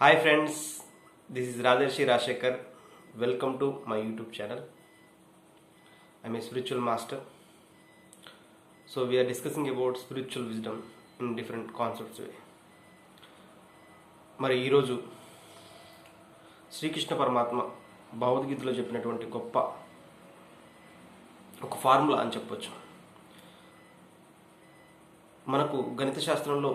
Hi friends this is Rajarshi Rajasekhar welcome to my YouTube channel I'm a spiritual master so we're discussing about spiritual wisdom in different concepts way మరి ఈరోజు శ్రీకృష్ణ పరమాత్మ భగవద్గీతలో చెప్పినటువంటి గొప్ప ఒక formula అని చెప్పొచ్చు. మనకు గణిత శాస్త్రంలో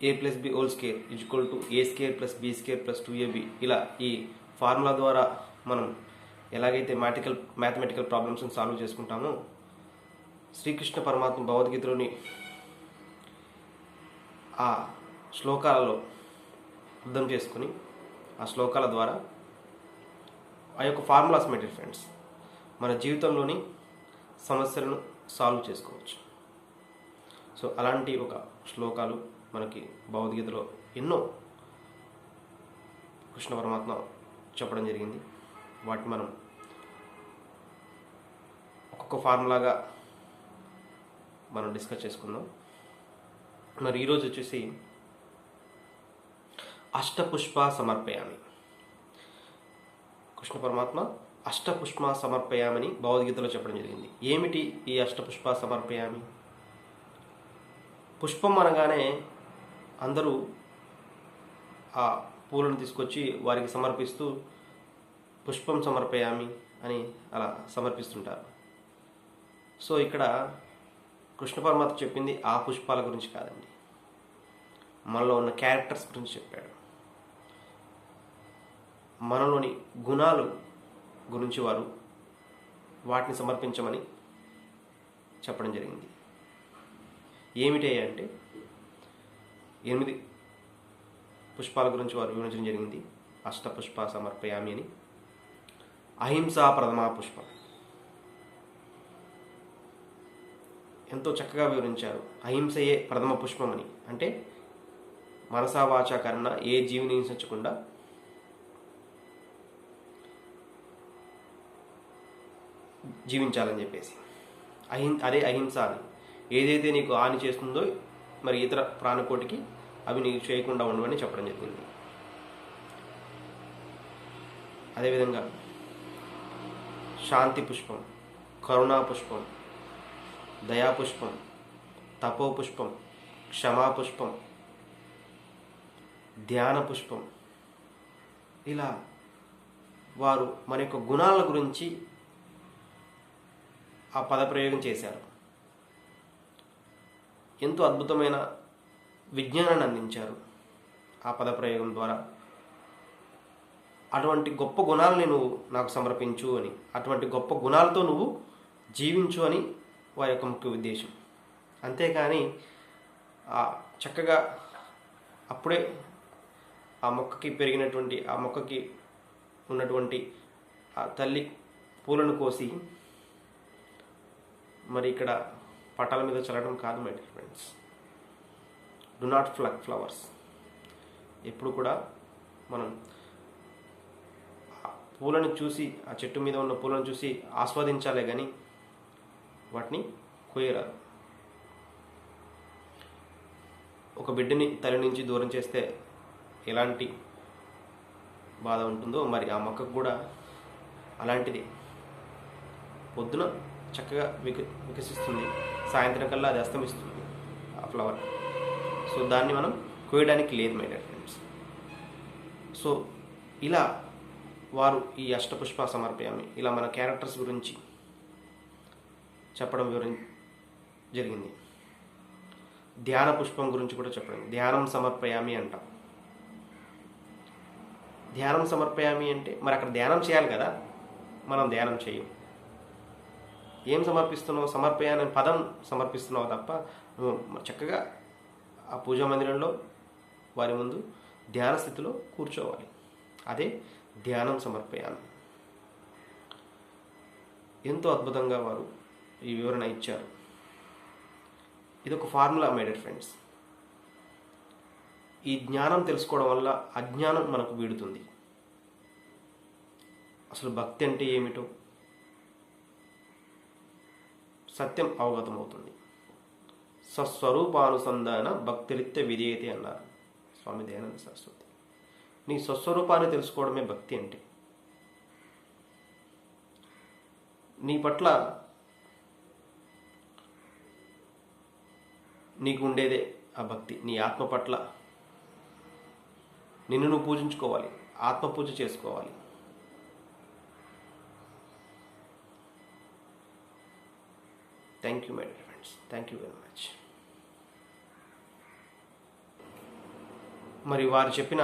A plus B whole square equal to A square plus B square plus two AB ఇలా ఈ ఫార్ములా ద్వారా మనం ఎలాగైతే మ్యాటికల్ మ్యాథమెటికల్ ప్రాబ్లమ్స్ని సాల్వ్ చేసుకుంటామో శ్రీకృష్ణ పరమాత్మ భగవద్గీతలోని ఆ శ్లోకాలలో అర్థం చేసుకుని ఆ శ్లోకాల ద్వారా ఆ యొక్క ఫార్ములాస్ మెటీరియల్ ఫ్రెండ్స్ మన జీవితంలోని సమస్యలను సాల్వ్ చేసుకోవచ్చు. సో అలాంటి ఒక శ్లోకాలు మనకి భగవద్గీతలో ఎన్నో కృష్ణ పరమాత్మ చెప్పడం జరిగింది. వాటిని మనం ఒక్కొక్క ఫార్ములాగా మనం డిస్కస్ చేసుకుందాం. మరి ఈరోజు వచ్చేసి అష్టపుష్ప సమర్పయామి. కృష్ణ పరమాత్మ అష్టపుష్ప సమర్పయామని భగవద్గీతలో చెప్పడం జరిగింది. ఏమిటి ఈ అష్టపుష్ప సమర్పయామి? పుష్పం అనగానే అందరూ ఆ పూలను తీసుకొచ్చి వారికి సమర్పిస్తూ పుష్పం సమర్పయామి అని అలా సమర్పిస్తుంటారు. సో ఇక్కడ కృష్ణ పరమాత్మ చెప్పింది ఆ పుష్పాల గురించి కాదండి. మనలో ఉన్న క్యారెక్టర్స్ గురించి చెప్పాడు. మనలోని గుణాలు గురించి వారు వాటిని సమర్పించమని చెప్పడం జరిగింది. ఏమిటి అంటే ఎనిమిది పుష్పాల గురించి వారు వివరించడం జరిగింది. అష్టపుష్ప సమర్పయామి అని. అహింసా ప్రథమా పుష్పం. ఎంతో చక్కగా వివరించారు. అహింసయే ప్రథమ పుష్పం అని. అంటే మనసా వాచా కర్ణ ఏ జీవిని హింసించకుండా జీవించాలని చెప్పేసి. అహిం అదే అహింస అని. ఏదైతే నీకు హాని చేస్తుందో మరి ఇతర ప్రాణకోటికి అవి నీకు చేయకుండా ఉండవని చెప్పడం జరిగింది. అదేవిధంగా శాంతి పుష్పం కరుణా పుష్పం దయా పుష్పం తపో పుష్పం క్షమా పుష్పం ధ్యాన పుష్పం ఇలా వారు మన యొక్క గుణాల గురించి ఆ పదప్రయోగం చేశారు. ఎంతో అద్భుతమైన విజ్ఞానాన్ని అందించారు ఆ పదప్రయోగం ద్వారా. అటువంటి గొప్ప గుణాలని నువ్వు నాకు సమర్పించు అని అటువంటి గొప్ప గుణాలతో నువ్వు జీవించు అని వారి యొక్క ముఖ్య ఉద్దేశం. అంతేకాని ఆ చక్కగా అప్పుడే ఆ మొక్కకి పెరిగినటువంటి ఆ మొక్కకి ఉన్నటువంటి ఆ తల్లి పూలను కోసి మరి ఇక్కడ పటాల మీద చల్లడం కాదు my dear friends do not pluck flowers. ఎప్పుడు కూడా మనం పూలను చూసి ఆ చెట్టు మీద ఉన్న పూలను చూసి ఆస్వాదించాలే కానీ వాటిని కొయ్యరాదు. ఒక బిడ్డని తల్లి నుంచి దూరం చేస్తే ఎలాంటి బాధ ఉంటుందో మరి ఆ మొక్కకు కూడా అలాంటిది. పొద్దున చక్కగా విక వికసిస్తుంది. సాయంత్రం కల్లా అది అస్తమిస్తుంది ఆ ఫ్లవర్. సో దాన్ని మనం కోయడానికి లేదు మై డియర్ ఫ్రెండ్స్ సో ఇలా వారు ఈ అష్టపుష్ప సమర్పయామి ఇలా మన క్యారెక్టర్స్ గురించి చెప్పడం వివరం జరిగింది. ధ్యాన పుష్పం గురించి కూడా చెప్పడం ధ్యానం సమర్పయామి అంటాం. ధ్యానం సమర్పయామి అంటే మరి అక్కడ ధ్యానం చేయాలి కదా మనం ధ్యానం చేయం. ఏం సమర్పిస్తున్నావు? సమర్పయాన్ని పదం సమర్పిస్తున్నావు తప్ప నువ్వు చక్కగా ఆ పూజా మందిరంలో వారి ముందు ధ్యాన స్థితిలో కూర్చోవాలి. అదే ధ్యానం సమర్పయామి. ఎంతో అద్భుతంగా వారు ఈ వివరణ ఇచ్చారు. ఇది ఒక ఫార్ములా మేడెడ్ ఫ్రెండ్స్ ఈ జ్ఞానం తెలుసుకోవడం వల్ల అజ్ఞానం మనకు వీడుతుంది. అసలు భక్తి అంటే ఏమిటో సత్యం అవగతమవుతుంది. స్వస్వరూపానుసంధాన భక్తిరిత్య విధేయత అన్నారు. స్వామి దయానంద సరస్వతి. నీ స్వస్వరూపాన్ని తెలుసుకోవడమే భక్తి అంటే. నీ పట్ల నీకు ఉండేదే ఆ భక్తి. నీ ఆత్మ పట్ల నిన్ను నువ్వు పూజించుకోవాలి. ఆత్మ పూజ చేసుకోవాలి thank you madam friends thank you very much మరి వారు చెప్పిన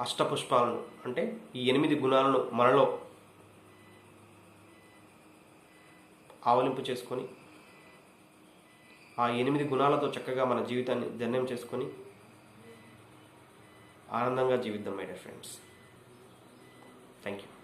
అష్టపుష్పాలను అంటే ఈ ఎనిమిది గుణాలను మనలో ఆవలింపు చేసుకొని ఆ ఎనిమిది గుణాలతో చక్కగా మన జీవితాన్ని ధన్యం చేసుకొని ఆనందంగా జీవిద్దాం my dear friends thank you